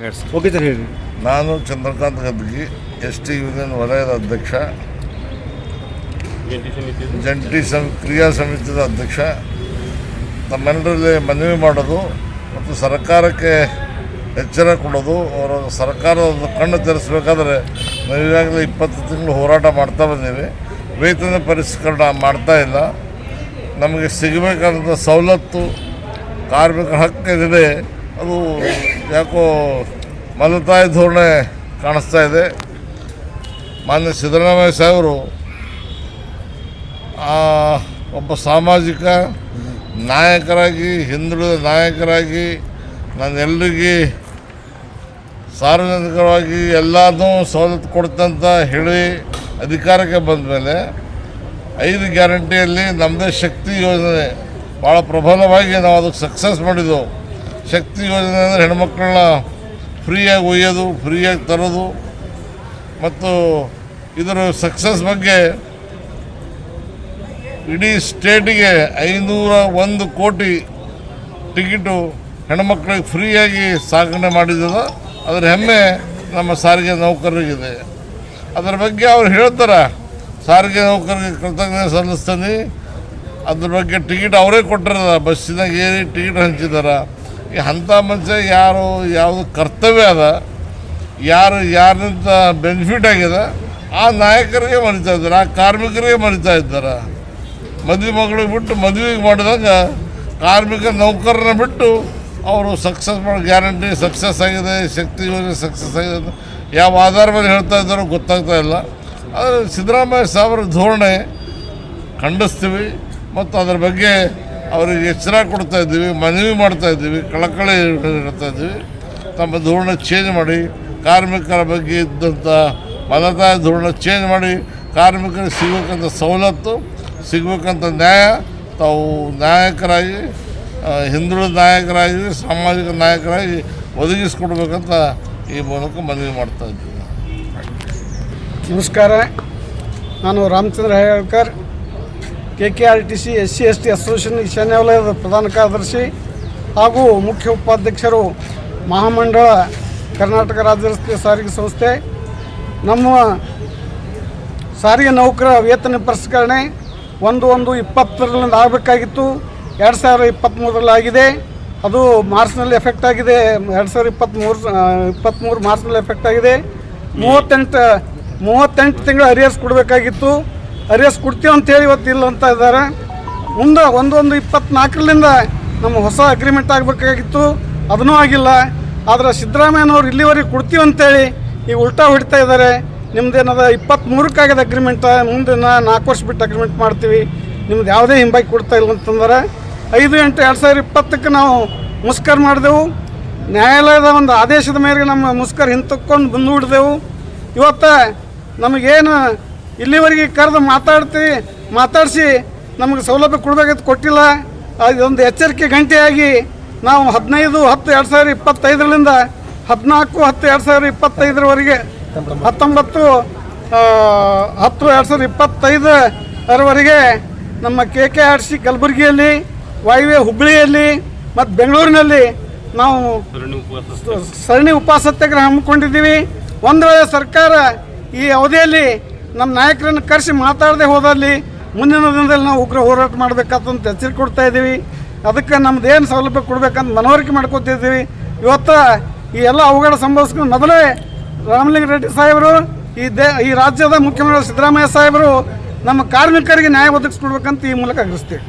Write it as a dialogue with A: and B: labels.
A: ಹೇಳಿ
B: okay sir ಹೇಳಿ.
C: ನಾನು Chandrakant Gadgi S T union ವಲಯದ ಅಧ್ಯಕ್ಷ. ಜಂಟಿ ಸಂ ಕ್ರಿಯಾ ಸಮಿತಿಯ ಅಧ್ಯಕ್ಷ. ತಮ್ಮೆಲ್ಲರಲ್ಲಿ ಮನವಿ ಮಾಡೋದು ಮತ್ತು ಸರ್ಕಾರಕ್ಕೆ ಎಚ್ಚರ ಕೊಡೋದು ಅವರ ಸರ್ಕಾರದ ಕಣ್ಣು ತೆರೆಸಬೇಕಾದ್ರೆ ನಾವು ಈಗಾಗಲೇ ಇಪ್ಪತ್ತು ತಿಂಗಳು ಹೋರಾಟ ಮಾಡ್ತಾ ಬಂದೀವಿ. ವೇತನ ಪರಿಷ್ಕರಣ ಮಾಡ್ತಾ ಇಲ್ಲ. ನಮಗೆ ಸಿಗಬೇಕಾದಂಥ ಸವಲತ್ತು ಕಾರ್ಮಿಕರ ಹಕ್ಕಿದೆ. ಅದು ಯಾಕೋ ಮಲತಾಯಿ ಧೋರಣೆ ಕಾಣಿಸ್ತಾ ಇದೆ. ಮಾನ್ಯ ಸಿದ್ದರಾಮಯ್ಯ ಸಾಹೇಬರು ಒಬ್ಬ ಸಾಮಾಜಿಕ ನಾಯಕರಾಗಿ, ಹಿಂದುಳಿದ ನಾಯಕರಾಗಿ ನಾನು ಎಲ್ರಿಗೂ ಸಾರ್ವಜನಿಕವಾಗಿ ಎಲ್ಲದೂ ಸವಲತ್ತು ಕೊಡ್ತಂತ ಹೇಳಿ ಅಧಿಕಾರಕ್ಕೆ ಬಂದ ಮೇಲೆ ಐದು ಗ್ಯಾರಂಟಿಯಲ್ಲಿ ನಮ್ಮದೇ ಶಕ್ತಿ ಯೋಜನೆ ಭಾಳ ಪ್ರಬಲವಾಗಿ ನಾವು ಅದಕ್ಕೆ ಸಕ್ಸಸ್ ಮಾಡಿದ್ದೆವು ಶಕ್ತಿ ಯೋಜನೆ ಅಂದರೆ ಹೆಣ್ಮಕ್ಳನ್ನ ಫ್ರೀಯಾಗಿ ಒಯ್ಯೋದು, ಫ್ರೀಯಾಗಿ ತರೋದು ಮತ್ತು ಇದರ ಸಕ್ಸಸ್ ಬಗ್ಗೆ ಇಡೀ ಸ್ಟೇಟಿಗೆ ಐನೂರ ಒಂದು ಕೋಟಿ ಟಿಕೆಟು ಹೆಣ್ಮಕ್ಳಿಗೆ ಫ್ರೀಯಾಗಿ ಸಾಗಣೆ ಮಾಡಿದ್ದದ ಅದರ ಹೆಮ್ಮೆ ನಮ್ಮ ಸಾರಿಗೆ ನೌಕರರಿಗಿದೆ. ಅದರ ಬಗ್ಗೆ ಅವ್ರು ಹೇಳ್ತಾರೆ, ಸಾರಿಗೆ ನೌಕರಿಗೆ ಕೃತಜ್ಞತೆ ಸಲ್ಲಿಸ್ತೀನಿ. ಅದ್ರ ಬಗ್ಗೆ ಟಿಕೆಟ್ ಅವರೇ ಕೊಟ್ಟಿರದ, ಬಸ್ಸಿನಾಗ ಏರಿ ಟಿಕೆಟ್ ಹಂಚಿದಾರ. ಈ ಅಂಥ ಮನುಷ್ಯ ಯಾರು, ಯಾವುದು ಕರ್ತವ್ಯ ಅದ, ಯಾರು ಯಾರಿಂದ ಬೆನಿಫಿಟ್ ಆಗಿದೆ ಆ ನಾಯಕರಿಗೆ ಮರಿತಾ ಇದ್ದಾರೆ, ಆ ಕಾರ್ಮಿಕರಿಗೆ ಮರಿತಾ ಇದ್ದಾರೆ. ಮದುವೆ ಮಗಳಿಗೆ ಬಿಟ್ಟು ಮದುವೆಗೆ ಮಾಡಿದಾಗ ಕಾರ್ಮಿಕ ನೌಕರನ್ನ ಬಿಟ್ಟು ಅವರು ಸಕ್ಸಸ್ ಮಾಡೋ ಗ್ಯಾರಂಟಿ ಸಕ್ಸಸ್ ಆಗಿದೆ, ಶಕ್ತಿ ಯೋಜನೆ ಸಕ್ಸಸ್ ಆಗಿದೆ ಅಂತ ಯಾವ ಆಧಾರ ಮೇಲೆ ಹೇಳ್ತಾ ಇದ್ದಾರೋ ಗೊತ್ತಾಗ್ತಾ ಇಲ್ಲ. ಆದರೆ ಸಿದ್ದರಾಮಯ್ಯ ಸಾಹೇಬರ ಧೋರಣೆ ಖಂಡಿಸ್ತೀವಿ. ಮತ್ತು ಅದರ ಬಗ್ಗೆ ಅವರಿಗೆ ಎಚ್ಚರ ಕೊಡ್ತಾ ಇದ್ದೀವಿ, ಮನವಿ ಮಾಡ್ತಾ ಇದ್ದೀವಿ, ಕಳಕಳಿ ಹೇಳ್ತಾ ಇದ್ದೀವಿ. ತಮ್ಮ ಧೋರಣೆ ಚೇಂಜ್ ಮಾಡಿ, ಕಾರ್ಮಿಕರ ಬಗ್ಗೆ ಇದ್ದಂಥ ಮಲತಾಯ ಧೋರಣೆ ಚೇಂಜ್ ಮಾಡಿ, ಕಾರ್ಮಿಕರಿಗೆ ಸಿಗಬೇಕಂತ ಸವಲತ್ತು ಸಿಗಬೇಕಂತ ನ್ಯಾಯ, ತಾವು ನಾಯಕರಾಗಿ ಹಿಂದುಳಿದ ನಾಯಕರಾಗಿ, ಸಾಮಾಜಿಕ ನಾಯಕರಾಗಿ ಒದಗಿಸ್ಕೊಡ್ಬೇಕಂತ ಈ ಮೂಲಕ ಮನವಿ ಮಾಡ್ತಾ ಇದ್ದೀವಿ.
D: ನಮಸ್ಕಾರ. ನಾನು Ramachandra Helkar K K R T C S C S T association ಈಶಾನ್ಯ ವಲಯದ ಪ್ರಧಾನ ಕಾರ್ಯದರ್ಶಿ ಹಾಗೂ ಮುಖ್ಯ ಉಪಾಧ್ಯಕ್ಷರು ಮಹಾಮಂಡಳ ಕರ್ನಾಟಕ ರಾಜ್ಯ ರಸ್ತೆ ಸಾರಿಗೆ ಸಂಸ್ಥೆ, ನಮ್ಮ ಸಾರಿಗೆ ನೌಕರ ವೇತನ ಪರಿಷ್ಕರಣೆ ಒಂದು ಒಂದು ಇಪ್ಪತ್ತರಿಂದ ಆಗಬೇಕಾಗಿತ್ತು. ಎರಡು ಸಾವಿರ ಇಪ್ಪತ್ತ್ಮೂರರಲ್ಲಿ ಆಗಿದೆ. ಅದು ಮಾರ್ಚ್ನಲ್ಲಿ ಎಫೆಕ್ಟ್ ಆಗಿದೆ. ಎರಡು ಸಾವಿರ ಇಪ್ಪತ್ತ್ಮೂರು ಇಪ್ಪತ್ತ್ಮೂರು ಮಾರ್ಚ್ನಲ್ಲಿ ಎಫೆಕ್ಟ್ ಆಗಿದೆ. ಮೂವತ್ತೆಂಟು ಮೂವತ್ತೆಂಟು ತಿಂಗಳು ಅರಿಯರ್ಸ್ ಕೊಡಬೇಕಾಗಿತ್ತು. ಅರಿಯರ್ಸ್ ಕೊಡ್ತೀವಿ ಅಂತೇಳಿ ಇವತ್ತು ಇಲ್ಲ ಅಂತ ಇದ್ದಾರೆ. ಮುಂದೆ ಒಂದೊಂದು ಇಪ್ಪತ್ನಾಲ್ಕರಿಂದ ನಮ್ಮ ಹೊಸ ಅಗ್ರಿಮೆಂಟ್ ಆಗಬೇಕಾಗಿತ್ತು. ಅದನ್ನೂ ಆಗಿಲ್ಲ. ಆದರೆ ಸಿದ್ದರಾಮಯ್ಯನವ್ರು ಇಲ್ಲಿವರೆಗೆ ಕೊಡ್ತೀವಿ ಅಂತೇಳಿ ಈಗ ಉಲ್ಟಾ ಹೊಡಿತಾ ಇದ್ದಾರೆ. ನಿಮ್ದೇನದ ಇಪ್ಪತ್ತ್ಮೂರಕ್ಕಾಗದ ಅಗ್ರಿಮೆಂಟ್ ಮುಂದೆ ನಾಲ್ಕು ವರ್ಷ ಬಿಟ್ಟು ಅಗ್ರಿಮೆಂಟ್ ಮಾಡ್ತೀವಿ. ನಿಮ್ದು ಯಾವುದೇ ಹಿಂಬಾಗಿ ಕೊಡ್ತಾ ಇಲ್ಲ ಅಂತಂದ್ರೆ ಐದು ಎಂಟು ಎರಡು ಸಾವಿರ ಇಪ್ಪತ್ತಕ್ಕೆ ನಾವು ಮುಸ್ಕರ್ ಮಾಡಿದೆವು. ನ್ಯಾಯಾಲಯದ ಒಂದು ಆದೇಶದ ಮೇರೆಗೆ ನಮ್ಮ ಮುಸ್ಕರ್ ಹಿಂತಕ್ಕೊಂಡು ಬಂದುಬಿಡ್ದೆವು ಇವತ್ತು ನಮಗೇನು ಇಲ್ಲಿವರೆಗೆ ಕರೆದು ಮಾತಾಡ್ತಿ ಮಾತಾಡಿಸಿ ನಮಗೆ ಸೌಲಭ್ಯ ಕೊಡಬೇಕಂತ ಕೊಟ್ಟಿಲ್ಲ. ಅದೊಂದು ಎಚ್ಚರಿಕೆ ಗಂಟೆಯಾಗಿ ನಾವು ಹದಿನೈದು ಹತ್ತು ಎರಡು ಸಾವಿರ ಇಪ್ಪತ್ತೈದರಿಂದ ಹದಿನಾಲ್ಕು ಹತ್ತು ಎರಡು ಸಾವಿರ ಇಪ್ಪತ್ತೈದರವರೆಗೆ ಹತ್ತೊಂಬತ್ತು ಹತ್ತು ಎರಡು ಸಾವಿರದ ಇಪ್ಪತ್ತೈದರವರೆಗೆ ನಮ್ಮ ಕೆ ಕೆ ಆರ್ ಸಿ ಕಲಬುರಗಿಯಲ್ಲಿ ವಾಯುವೆ ಹುಬ್ಬಳ್ಳಿಯಲ್ಲಿ ಮತ್ತು ಬೆಂಗಳೂರಿನಲ್ಲಿ ನಾವು ಸರಣಿ ಉಪವಾಸ ಸತ್ಯಾಗ್ರಹ ಹಮ್ಮಿಕೊಂಡಿದ್ದೀವಿ. ಒಂದು ವೇಳೆ ಸರ್ಕಾರ ಈ ಅವಧಿಯಲ್ಲಿ ನಮ್ಮ ನಾಯಕರನ್ನು ಕರೆಸಿ ಮಾತಾಡದೆ ಹೋದಲ್ಲಿ ಮುಂದಿನ ದಿನದಲ್ಲಿ ನಾವು ಉಗ್ರ ಹೋರಾಟ ಮಾಡಬೇಕಂತ ಎಚ್ಚರಿಕೆ ಕೊಡ್ತಾ ಇದ್ದೀವಿ. ಅದಕ್ಕೆ ನಮ್ದು ಏನು ಸೌಲಭ್ಯ ಕೊಡಬೇಕಂತ ಮನವರಿಕೆ ಮಾಡ್ಕೊತಿದ್ದೀವಿ. ಇವತ್ತು ಈ ಎಲ್ಲ ಅವಘಡ ಸಂಭವಿಸ್ಕೊಂಡು ಮೊದಲೇ ರಾಮಲಿಂಗ ರೆಡ್ಡಿ ಸಾಹೇಬರು, ಈ ದೇ, ಈ ರಾಜ್ಯದ ಮುಖ್ಯಮಂತ್ರಿ ಸಿದ್ದರಾಮಯ್ಯ ಸಾಹೇಬರು ನಮ್ಮ ಕಾರ್ಮಿಕರಿಗೆ ನ್ಯಾಯ ಒದಗಿಸ್ಕೊಡ್ಬೇಕಂತ ಈ ಮೂಲಕ
A: ಅಗ್ರಿಸ್ತೀವಿ